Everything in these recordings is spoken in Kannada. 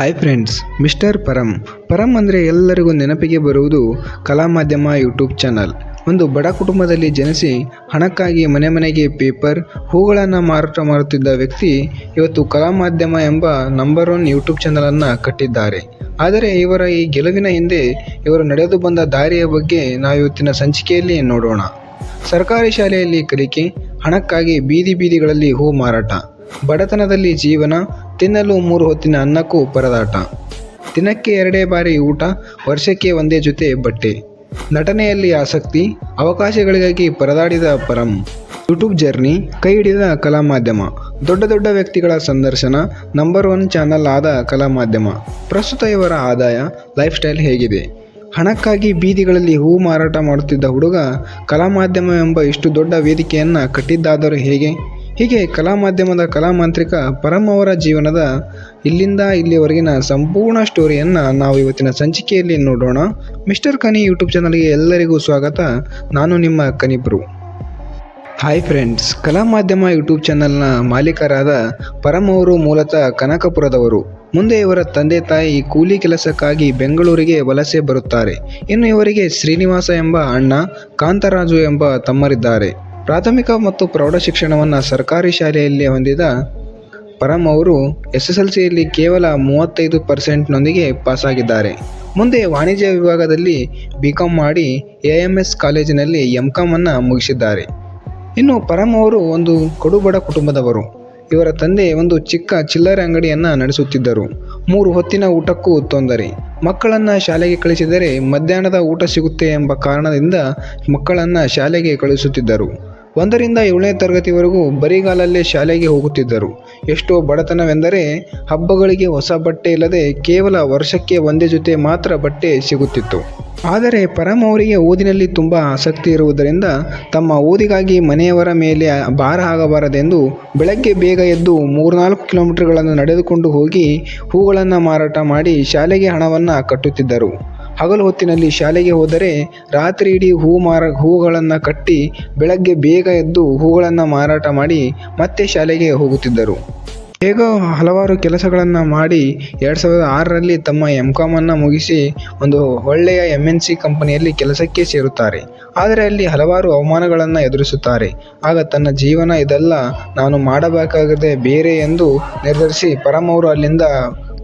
Hi friends mister Param Param ಅಂದರೆ ಎಲ್ಲರಿಗೂ ನೆನಪಿಗೆ ಬರುವುದು ಕಲಾ ಮಾಧ್ಯಮ ಯೂಟ್ಯೂಬ್ ಚಾನಲ್ ಒಂದು ಬಡ ಕುಟುಂಬದಲ್ಲಿ ಜನಿಸಿ ಹಣಕ್ಕಾಗಿ ಮನೆ ಮನೆಗೆ ಪೇಪರ್ ಹೂಗಳನ್ನು ಮಾರಾಟ ಮಾಡುತ್ತಿದ್ದ ವ್ಯಕ್ತಿ ಇವತ್ತು ಕಲಾ ಮಾಧ್ಯಮ ಎಂಬ ನಂಬರ್ ಒನ್ ಯೂಟ್ಯೂಬ್ ಚಾನಲನ್ನು ಕಟ್ಟಿದ್ದಾರೆ. ಆದರೆ ಇವರ ಈ ಗೆಲುವಿನ ಹಿಂದೆ ಇವರು ನಡೆದು ಬಂದ ದಾರಿಯ ಬಗ್ಗೆ ನಾವು ಇವತ್ತಿನ ಸಂಚಿಕೆಯಲ್ಲಿ ನೋಡೋಣ. ಸರ್ಕಾರಿ ಶಾಲೆಯಲ್ಲಿ ಕಲಿಕೆ, ಹಣಕ್ಕಾಗಿ ಬೀದಿ ಬೀದಿಗಳಲ್ಲಿ ಹೂ ಮಾರಾಟ, ಬಡತನದಲ್ಲಿ ಜೀವನ ತಿನ್ನಲು ಮೂರು ಹೊತ್ತಿನ ಅನ್ನಕ್ಕೂ ಪರದಾಟ. ದಿನಕ್ಕೆ ಎರಡೇ ಬಾರಿ ಊಟ, ವರ್ಷಕ್ಕೆ ಒಂದೇ ಜೊತೆ ಬಟ್ಟೆ. ನಟನೆಯಲ್ಲಿ ಆಸಕ್ತಿ, ಅವಕಾಶಗಳಿಗಾಗಿ ಪರದಾಡಿದ ಪರಂ. ಯೂಟ್ಯೂಬ್ ಜರ್ನಿ, ಕೈ ಹಿಡಿದ ಕಲಾ ಮಾಧ್ಯಮ ದೊಡ್ಡ ದೊಡ್ಡ ವ್ಯಕ್ತಿಗಳ ಸಂದರ್ಶನ, ನಂಬರ್ ಒನ್ ಚಾನಲ್ ಆದ ಕಲಾ ಮಾಧ್ಯಮ ಪ್ರಸ್ತುತ ಇವರ ಆದಾಯ, ಲೈಫ್ ಸ್ಟೈಲ್ ಹೇಗಿದೆ. ಹಣಕ್ಕಾಗಿ ಬೀದಿಗಳಲ್ಲಿ ಹೂ ಮಾರಾಟ ಮಾಡುತ್ತಿದ್ದ ಹುಡುಗ ಕಲಾ ಮಾಧ್ಯಮ ಎಂಬ ಇಷ್ಟು ದೊಡ್ಡ ವೇದಿಕೆಯನ್ನು ಕಟ್ಟಿದ್ದಾದರೂ ಹೇಗೆ? ಹೀಗೆ ಕಲಾ ಮಾಧ್ಯಮದ ಕಲಾಮಾಂತ್ರಿಕ ಪರಂ ಅವರ ಜೀವನದ ಇಲ್ಲಿಂದ ಇಲ್ಲಿವರೆಗಿನ ಸಂಪೂರ್ಣ ಸ್ಟೋರಿಯನ್ನು ನಾವು ಇವತ್ತಿನ ಸಂಚಿಕೆಯಲ್ಲಿ ನೋಡೋಣ. ಮಿಸ್ಟರ್ ಕನಿ ಯೂಟ್ಯೂಬ್ ಚಾನಲ್ಗೆ ಎಲ್ಲರಿಗೂ ಸ್ವಾಗತ. ನಾನು ನಿಮ್ಮ ಕನಿಬ್ರು ಹಾಯ್ ಫ್ರೆಂಡ್ಸ್ ಕಲಾ ಮಾಧ್ಯಮ ಯೂಟ್ಯೂಬ್ ಚಾನಲ್ನ ಮಾಲೀಕರಾದ ಪರಂ ಅವರು ಮೂಲತಃ ಕನಕಪುರದವರು. ಮುಂದೆ ಇವರ ತಂದೆ ತಾಯಿ ಕೂಲಿ ಕೆಲಸಕ್ಕಾಗಿ ಬೆಂಗಳೂರಿಗೆ ವಲಸೆ ಬರುತ್ತಾರೆ. ಇನ್ನು ಇವರಿಗೆ ಶ್ರೀನಿವಾಸ ಎಂಬ ಅಣ್ಣ, ಕಾಂತರಾಜು ಎಂಬ ತಮ್ಮರಿದ್ದಾರೆ. ಪ್ರಾಥಮಿಕ ಮತ್ತು ಪ್ರೌಢ ಶಿಕ್ಷಣವನ್ನು ಸರ್ಕಾರಿ ಶಾಲೆಯಲ್ಲಿ ಹೊಂದಿದ ಪರಮ್ ಅವರು ಎಸ್ ಎಸ್ ಎಲ್ ಸಿಯಲ್ಲಿ ಕೇವಲ ಮೂವತ್ತೈದು ಪರ್ಸೆಂಟ್ನೊಂದಿಗೆ ಪಾಸಾಗಿದ್ದಾರೆ. ಮುಂದೆ ವಾಣಿಜ್ಯ ವಿಭಾಗದಲ್ಲಿ ಬಿ ಕಾಮ್ ಮಾಡಿ ಎ ಎಂ ಎಸ್ ಕಾಲೇಜಿನಲ್ಲಿ ಎಂ ಕಾಮನ್ನು ಮುಗಿಸಿದ್ದಾರೆ. ಇನ್ನು ಪರಮ್ ಅವರು ಒಂದು ಕಡುಬಡ ಕುಟುಂಬದವರು. ಇವರ ತಂದೆ ಒಂದು ಚಿಕ್ಕ ಚಿಲ್ಲರೆ ಅಂಗಡಿಯನ್ನು ನಡೆಸುತ್ತಿದ್ದರು. ಮೂರು ಹೊತ್ತಿನ ಊಟಕ್ಕೂ ತೊಂದರೆ. ಮಕ್ಕಳನ್ನು ಶಾಲೆಗೆ ಕಳಿಸಿದರೆ ಮಧ್ಯಾಹ್ನದ ಊಟ ಸಿಗುತ್ತೆ ಎಂಬ ಕಾರಣದಿಂದ ಮಕ್ಕಳನ್ನು ಶಾಲೆಗೆ ಕಳಿಸುತ್ತಿದ್ದರು ಒಂದರಿಂದ ಏಳನೇ ತರಗತಿವರೆಗೂ ಬರಿಗಾಲಲ್ಲೇ ಶಾಲೆಗೆ ಹೋಗುತ್ತಿದ್ದರು. ಎಷ್ಟೋ ಬಡತನವೆಂದರೆ ಹಬ್ಬಗಳಿಗೆ ಹೊಸ ಬಟ್ಟೆ ಇಲ್ಲದೆ ಕೇವಲ ವರ್ಷಕ್ಕೆ ಒಂದೇ ಜೊತೆ ಮಾತ್ರ ಬಟ್ಟೆ ಸಿಗುತ್ತಿತ್ತು. ಆದರೆ ಪರಮ ಅವರಿಗೆ ಓದಿನಲ್ಲಿ ತುಂಬ ಆಸಕ್ತಿ ಇರುವುದರಿಂದ ತಮ್ಮ ಓದಿಗಾಗಿ ಮನೆಯವರ ಮೇಲೆ ಭಾರ ಆಗಬಾರದೆಂದು ಬೆಳಗ್ಗೆ ಬೇಗ ಎದ್ದು ಮೂರ್ನಾಲ್ಕು ಕಿಲೋಮೀಟರ್ಗಳನ್ನು ನಡೆದುಕೊಂಡು ಹೋಗಿ ಹೂಗಳನ್ನು ಮಾರಾಟ ಮಾಡಿ ಶಾಲೆಗೆ ಹಣವನ್ನು ಕಟ್ಟುತ್ತಿದ್ದರು. ಹಗಲು ಹೊತ್ತಿನಲ್ಲಿ ಶಾಲೆಗೆ ಹೋದರೆ ರಾತ್ರಿ ಇಡೀ ಹೂ ಮಾರ, ಹೂಗಳನ್ನು ಕಟ್ಟಿ ಬೆಳಗ್ಗೆ ಬೇಗ ಎದ್ದು ಹೂಗಳನ್ನು ಮಾರಾಟ ಮಾಡಿ ಮತ್ತೆ ಶಾಲೆಗೆ ಹೋಗುತ್ತಿದ್ದರು. ಹೇಗೋ ಹಲವಾರು ಕೆಲಸಗಳನ್ನು ಮಾಡಿ ಎರಡು ಸಾವಿರದ ಆರರಲ್ಲಿ ತಮ್ಮ ಎಂ ಕಾಮನ್ನು ಮುಗಿಸಿ ಒಂದು ಒಳ್ಳೆಯ ಎಂ ಎನ್ ಸಿ ಕಂಪನಿಯಲ್ಲಿ ಕೆಲಸಕ್ಕೆ ಸೇರುತ್ತಾರೆ. ಆದರೆ ಅಲ್ಲಿ ಹಲವಾರು ಅವಮಾನಗಳನ್ನು ಎದುರಿಸುತ್ತಾರೆ. ಆಗ ತನ್ನ ಜೀವನ ಇದೆಲ್ಲ ನಾನು ಮಾಡಬೇಕಾಗದೆ ಬೇರೆ ಎಂದು ನಿರ್ಧರಿಸಿ ಪರಮವರು ಅಲ್ಲಿಂದ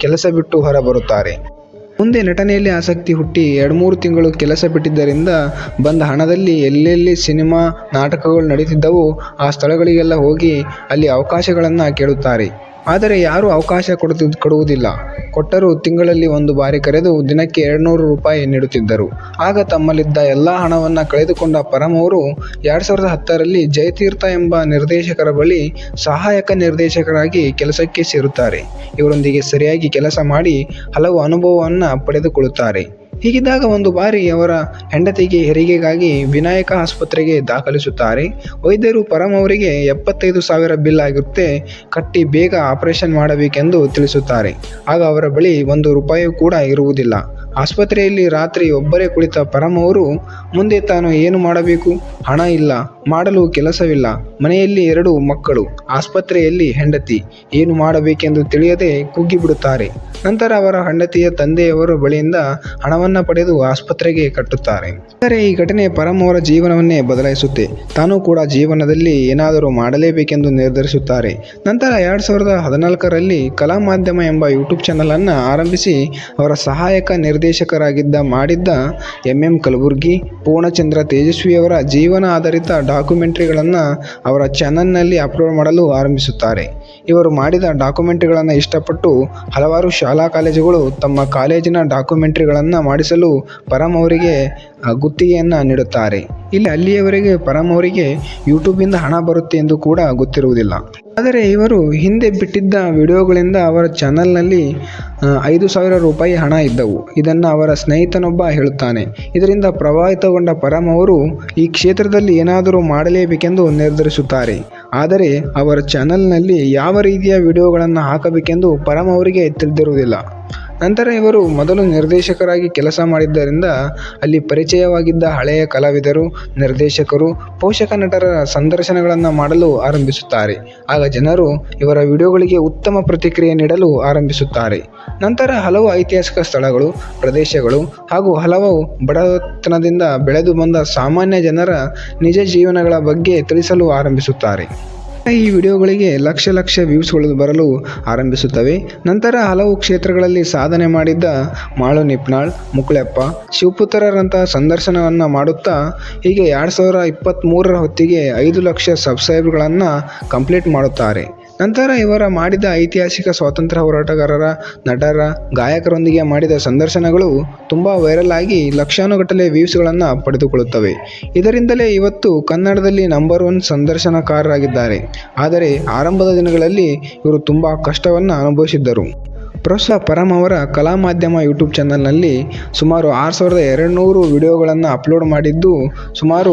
ಕೆಲಸ ಬಿಟ್ಟು ಹೊರಬರುತ್ತಾರೆ. ಮುಂದೆ ನಟನೆಯಲ್ಲಿ ಆಸಕ್ತಿ ಹುಟ್ಟಿ ಎರಡು ಮೂರು ತಿಂಗಳು ಕೆಲಸ ಬಿಟ್ಟಿದ್ದರಿಂದ ಬಂದ ಹಣದಲ್ಲಿ ಎಲ್ಲೆಲ್ಲಿ ಸಿನಿಮಾ ನಾಟಕಗಳು ನಡೀತಿದ್ದವು ಆ ಸ್ಥಳಗಳಿಗೆಲ್ಲ ಹೋಗಿ ಅಲ್ಲಿ ಅವಕಾಶಗಳನ್ನು ಕೇಳುತ್ತಾರೆ. ಆದರೆ ಯಾರೂ ಅವಕಾಶ ಕೊಡದ ಕೊಡುವುದಿಲ್ಲ. ಕೊಟ್ಟರೂ ತಿಂಗಳಲ್ಲಿ ಒಂದು ಬಾರಿ ಕರೆದು ದಿನಕ್ಕೆ ಎರಡುನೂರು ರೂಪಾಯಿ ನೀಡುತ್ತಿದ್ದರು. ಆಗ ತಮ್ಮಲ್ಲಿದ್ದ ಎಲ್ಲ ಹಣವನ್ನು ಕಳೆದುಕೊಂಡ ಪರಂ ಅವರು ಎರಡು ಸಾವಿರದ ಹತ್ತರಲ್ಲಿ ಜಯತೀರ್ಥ ಎಂಬ ನಿರ್ದೇಶಕರ ಬಳಿ ಸಹಾಯಕ ನಿರ್ದೇಶಕರಾಗಿ ಕೆಲಸಕ್ಕೆ ಸೇರುತ್ತಾರೆ. ಇವರೊಂದಿಗೆ ಸರಿಯಾಗಿ ಕೆಲಸ ಮಾಡಿ ಹಲವು ಅನುಭವವನ್ನು ಪಡೆದುಕೊಳ್ಳುತ್ತಾರೆ. ಹೀಗಿದ್ದಾಗ ಒಂದು ಬಾರಿ ಅವರ ಹೆಂಡತಿಗೆ ಹೆರಿಗೆಗಾಗಿ ವಿನಾಯಕ ಆಸ್ಪತ್ರೆಗೆ ದಾಖಲಿಸುತ್ತಾರೆ. ವೈದ್ಯರು ಪರಂ ಅವರಿಗೆ ಎಪ್ಪತ್ತೈದು ಸಾವಿರ ಬಿಲ್ ಆಗಿರುತ್ತೆ. ಕಟ್ಟಿ ಬೇಗ ಆಪರೇಷನ್ ಮಾಡಬೇಕೆಂದು ತಿಳಿಸುತ್ತಾರೆ. ಆಗ ಅವರ ಬಳಿ ಒಂದು ರೂಪಾಯಿ ಕೂಡ ಇರುವುದಿಲ್ಲ. ಆಸ್ಪತ್ರೆಯಲ್ಲಿ ರಾತ್ರಿ ಒಬ್ಬರೇ ಕುಳಿತ ಪರಮ್ ಅವರು, ಮುಂದೆ ತಾನು ಏನು ಮಾಡಬೇಕು? ಹಣ ಇಲ್ಲ, ಮಾಡಲು ಕೆಲಸವಿಲ್ಲ. ಮನೆಯಲ್ಲಿ ಎರಡು ಮಕ್ಕಳು, ಆಸ್ಪತ್ರೆಯಲ್ಲಿ ಹೆಂಡತಿ. ಏನು ಮಾಡಬೇಕೆಂದು ತಿಳಿಯದೆ ಕುಗ್ಗಿಬಿಡುತ್ತಾರೆ. ನಂತರ ಅವರ ಹೆಂಡತಿಯ ತಂದೆಯವರ ಬಳಿಯಿಂದ ಹಣವನ್ನು ಪಡೆದು ಆಸ್ಪತ್ರೆಗೆ ಕಟ್ಟುತ್ತಾರೆ. ಆದರೆ ಈ ಘಟನೆ ಪರಮ್ ಅವರ ಜೀವನವನ್ನೇ ಬದಲಾಯಿಸುತ್ತೆ. ತಾನು ಕೂಡ ಜೀವನದಲ್ಲಿ ಏನಾದರೂ ಮಾಡಲೇಬೇಕೆಂದು ನಿರ್ಧರಿಸುತ್ತಾರೆ. ನಂತರ ಎರಡು ಸಾವಿರದ ಹದಿನಾಲ್ಕರಲ್ಲಿ ಕಲಾ ಮಾಧ್ಯಮ ಎಂಬ ಯೂಟ್ಯೂಬ್ ಚಾನಲನ್ನು ಆರಂಭಿಸಿ ಅವರ ಸಹಾಯಕ ನಿರ್ದೇಶಕರಾಗಿದ್ದ ಮಾಡಿದ್ದ ಎಂ ಎಂ ಕಲಬುರ್ಗಿ, ಪೂರ್ಣಚಂದ್ರ ತೇಜಸ್ವಿಯವರ ಜೀವನ ಆಧಾರಿತ ಡಾಕ್ಯುಮೆಂಟ್ರಿಗಳನ್ನು ಅವರ ಚಾನಲ್ನಲ್ಲಿ ಅಪ್ಲೋಡ್ ಮಾಡಲು ಆರಂಭಿಸುತ್ತಾರೆ. ಇವರು ಮಾಡಿದ ಡಾಕ್ಯುಮೆಂಟ್ರಿಗಳನ್ನು ಇಷ್ಟಪಟ್ಟು ಹಲವಾರು ಶಾಲಾ ಕಾಲೇಜುಗಳು ತಮ್ಮ ಕಾಲೇಜಿನ ಡಾಕ್ಯುಮೆಂಟ್ರಿಗಳನ್ನು ಮಾಡಿಸಲು ಪರಂ ಅವರಿಗೆ ಗುತ್ತಿಗೆಯನ್ನು ನೀಡುತ್ತಾರೆ. ಇಲ್ಲಿ ಅಲ್ಲಿಯವರೆಗೆ ಪರಂ ಅವರಿಗೆ ಯೂಟ್ಯೂಬಿಂದ ಹಣ ಬರುತ್ತೆ ಎಂದು ಕೂಡ ಗೊತ್ತಿರುವುದಿಲ್ಲ. ಆದರೆ ಇವರು ಹಿಂದೆ ಬಿಟ್ಟಿದ್ದ ವಿಡಿಯೋಗಳಿಂದ ಅವರ ಚಾನಲ್ನಲ್ಲಿ ಐದು ಸಾವಿರ ರೂಪಾಯಿ ಹಣ ಇದ್ದವು. ಇದನ್ನು ಅವರ ಸ್ನೇಹಿತನೊಬ್ಬ ಹೇಳುತ್ತಾನೆ. ಇದರಿಂದ ಪ್ರಭಾವಿತಗೊಂಡ ಪರಮ್ ಅವರು ಈ ಕ್ಷೇತ್ರದಲ್ಲಿ ಏನಾದರೂ ಮಾಡಲೇಬೇಕೆಂದು ನಿರ್ಧರಿಸುತ್ತಾರೆ. ಆದರೆ ಅವರ ಚಾನಲ್ನಲ್ಲಿ ಯಾವ ರೀತಿಯ ವಿಡಿಯೋಗಳನ್ನು ಹಾಕಬೇಕೆಂದು ಪರಂ ಅವರಿಗೆ ತಿಳಿದಿರುವುದಿಲ್ಲ. ನಂತರ ಇವರು ಮೊದಲು ನಿರ್ದೇಶಕರಾಗಿ ಕೆಲಸ ಮಾಡಿದ್ದರಿಂದ ಅಲ್ಲಿ ಪರಿಚಯವಾಗಿದ್ದ ಹಳೆಯ ಕಲಾವಿದರು, ನಿರ್ದೇಶಕರು, ಪೋಷಕ ನಟರ ಸಂದರ್ಶನಗಳನ್ನು ಮಾಡಲು ಆರಂಭಿಸುತ್ತಾರೆ. ಆಗ ಜನರು ಇವರ ವಿಡಿಯೋಗಳಿಗೆ ಉತ್ತಮ ಪ್ರತಿಕ್ರಿಯೆ ನೀಡಲು ಆರಂಭಿಸುತ್ತಾರೆ. ನಂತರ ಹಲವು ಐತಿಹಾಸಿಕ ಸ್ಥಳಗಳು, ಪ್ರದೇಶಗಳು ಹಾಗೂ ಹಲವು ಬಡತನದಿಂದ ಬೆಳೆದು ಬಂದ ಸಾಮಾನ್ಯ ಜನರ ನಿಜ ಜೀವನಗಳ ಬಗ್ಗೆ ತಿಳಿಸಲು ಆರಂಭಿಸುತ್ತಾರೆ. ಈ ವಿಡಿಯೋಗಳಿಗೆ ಲಕ್ಷ ಲಕ್ಷ ವ್ಯೂಸ್ಗಳು ಬರಲು ಆರಂಭಿಸುತ್ತವೆ. ನಂತರ ಹಲವು ಕ್ಷೇತ್ರಗಳಲ್ಲಿ ಸಾಧನೆ ಮಾಡಿದ್ದ ಮಾಳು ನಿಪ್ನಾಳ್ ಮುಕ್ಳೆಪ್ಪ ಶಿವಪುತ್ರರಂತಹ ಸಂದರ್ಶನವನ್ನು ಮಾಡುತ್ತಾ, ಹೀಗೆ ಎರಡು ಸಾವಿರ ಇಪ್ಪತ್ತ್ಮೂರರ ಹೊತ್ತಿಗೆ ಐದು ಲಕ್ಷ ಸಬ್ಸ್ಕ್ರೈಬ್ಗಳನ್ನು ಕಂಪ್ಲೀಟ್ ಮಾಡುತ್ತಾರೆ. ನಂತರ ಇವರ ಮಾಡಿದ ಐತಿಹಾಸಿಕ ಸ್ವಾತಂತ್ರ್ಯ ಹೋರಾಟಗಾರರ, ನಟರ, ಗಾಯಕರೊಂದಿಗೆ ಮಾಡಿದ ಸಂದರ್ಶನಗಳು ತುಂಬ ವೈರಲ್ ಆಗಿ ಲಕ್ಷಾನುಗಟ್ಟಲೆ ವ್ಯೂಸ್ಗಳನ್ನು ಪಡೆದುಕೊಳ್ಳುತ್ತವೆ. ಇದರಿಂದಲೇ ಇವತ್ತು ಕನ್ನಡದಲ್ಲಿ ನಂಬರ್ ಒನ್ ಸಂದರ್ಶನಕಾರರಾಗಿದ್ದಾರೆ. ಆದರೆ, ಆರಂಭದ ದಿನಗಳಲ್ಲಿ ಇವರು ತುಂಬ ಕಷ್ಟವನ್ನು ಅನುಭವಿಸಿದ್ದರು. ಪ್ರಸ್ತುತ ಪರಮ್ ಅವರ ಕಲಾ ಮಾಧ್ಯಮ ಯೂಟ್ಯೂಬ್ ಚಾನಲ್ನಲ್ಲಿ ಸುಮಾರು ಆರು ಸಾವಿರದ ಎರಡು ನೂರು ವಿಡಿಯೋಗಳನ್ನು ಅಪ್ಲೋಡ್ ಮಾಡಿದ್ದು ಸುಮಾರು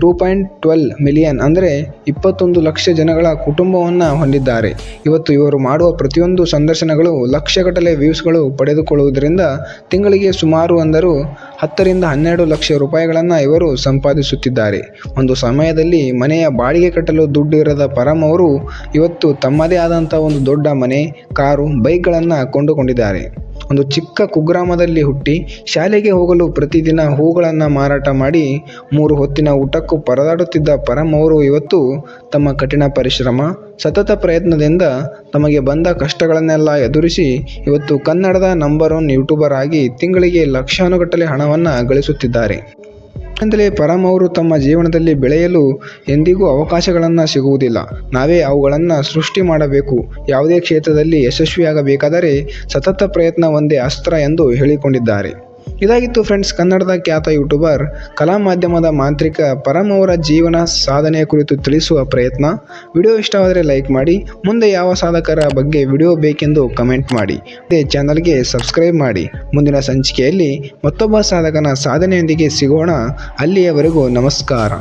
ಟೂ ಪಾಯಿಂಟ್ ಟ್ವೆಲ್ ಮಿಲಿಯನ್ ಅಂದರೆ ಇಪ್ಪತ್ತೊಂದು ಲಕ್ಷ ಜನಗಳ ಕುಟುಂಬವನ್ನು ಹೊಂದಿದ್ದಾರೆ. ಇವತ್ತು ಇವರು ಮಾಡುವ ಪ್ರತಿಯೊಂದು ಸಂದರ್ಶನಗಳು ಲಕ್ಷಗಟ್ಟಲೆ ವ್ಯೂಸ್ಗಳು ಪಡೆದುಕೊಳ್ಳುವುದರಿಂದ ತಿಂಗಳಿಗೆ ಸುಮಾರು ಅಂದರೂ ಹತ್ತರಿಂದ ಹನ್ನೆರಡು ಲಕ್ಷ ರೂಪಾಯಿಗಳನ್ನು ಇವರು ಸಂಪಾದಿಸುತ್ತಿದ್ದಾರೆ. ಒಂದು ಸಮಯದಲ್ಲಿ ಮನೆಯ ಬಾಡಿಗೆ ಕಟ್ಟಲು ದುಡ್ಡು ಇರದ ಪರಮ್ ಅವರು ಇವತ್ತು ತಮ್ಮದೇ ಆದಂಥ ಒಂದು ದೊಡ್ಡ ಮನೆ, ಕಾರು, ಬೈಕ್ಗಳನ್ನು ಕೊಂಡುಕೊಂಡಿದ್ದಾರೆ. ಒಂದು ಚಿಕ್ಕ ಕುಗ್ರಾಮದಲ್ಲಿ ಹುಟ್ಟಿ ಶಾಲೆಗೆ ಹೋಗಲು ಪ್ರತಿದಿನ ಹೂಗಳನ್ನು ಮಾರಾಟ ಮಾಡಿ ಮೂರು ಹೊತ್ತಿನ ಊಟಕ್ಕೂ ಪರದಾಡುತ್ತಿದ್ದ ಪರಂ ಅವರು ಇವತ್ತು ತಮ್ಮ ಕಠಿಣ ಪರಿಶ್ರಮ, ಸತತ ಪ್ರಯತ್ನದಿಂದ ತಮಗೆ ಬಂದ ಕಷ್ಟಗಳನ್ನೆಲ್ಲ ಎದುರಿಸಿ ಇವತ್ತು ಕನ್ನಡದ ನಂಬರ್ ಒನ್ ಯೂಟ್ಯೂಬರ್ ಆಗಿ ತಿಂಗಳಿಗೆ ಲಕ್ಷಾನುಗಟ್ಟಲೆ ಹಣವನ್ನು ಗಳಿಸುತ್ತಿದ್ದಾರೆ. ಯಾಕೆಂದರೆ ಪರಮ್ ಅವರು ತಮ್ಮ ಜೀವನದಲ್ಲಿ ಬೆಳೆಯಲು ಎಂದಿಗೂ ಅವಕಾಶಗಳನ್ನು ಸಿಗುವುದಿಲ್ಲ. ನಾವೇ ಅವುಗಳನ್ನು ಸೃಷ್ಟಿ ಮಾಡಬೇಕು. ಯಾವುದೇ ಕ್ಷೇತ್ರದಲ್ಲಿ ಯಶಸ್ವಿಯಾಗಬೇಕಾದರೆ ಸತತ ಪ್ರಯತ್ನ ಒಂದೇ ಅಸ್ತ್ರ ಎಂದು ಹೇಳಿಕೊಂಡಿದ್ದಾರೆ. ಇದಾಗಿತ್ತು ಫ್ರೆಂಡ್ಸ್ ಕನ್ನಡದ ಖ್ಯಾತ ಯೂಟ್ಯೂಬರ್ ಕಲಾ ಮಾಧ್ಯಮದ ಮಾಂತ್ರಿಕ ಪರಮ್ ಅವರ ಜೀವನ ಸಾಧನೆಯ ಕುರಿತು ತಿಳಿಸುವ ಪ್ರಯತ್ನ. ವಿಡಿಯೋ ಇಷ್ಟವಾದರೆ ಲೈಕ್ ಮಾಡಿ, ಮುಂದೆ ಯಾವ ಸಾಧಕರ ಬಗ್ಗೆ ವಿಡಿಯೋ ಬೇಕೆಂದು ಕಮೆಂಟ್ ಮಾಡಿ. ಅದೇ ಚಾನಲ್ಗೆ ಸಬ್ಸ್ಕ್ರೈಬ್ ಮಾಡಿ. ಮುಂದಿನ ಸಂಚಿಕೆಯಲ್ಲಿ ಮತ್ತೊಬ್ಬ ಸಾಧಕನ ಸಾಧನೆಯೊಂದಿಗೆ ಸಿಗೋಣ. ಅಲ್ಲಿಯವರೆಗೂ ನಮಸ್ಕಾರ.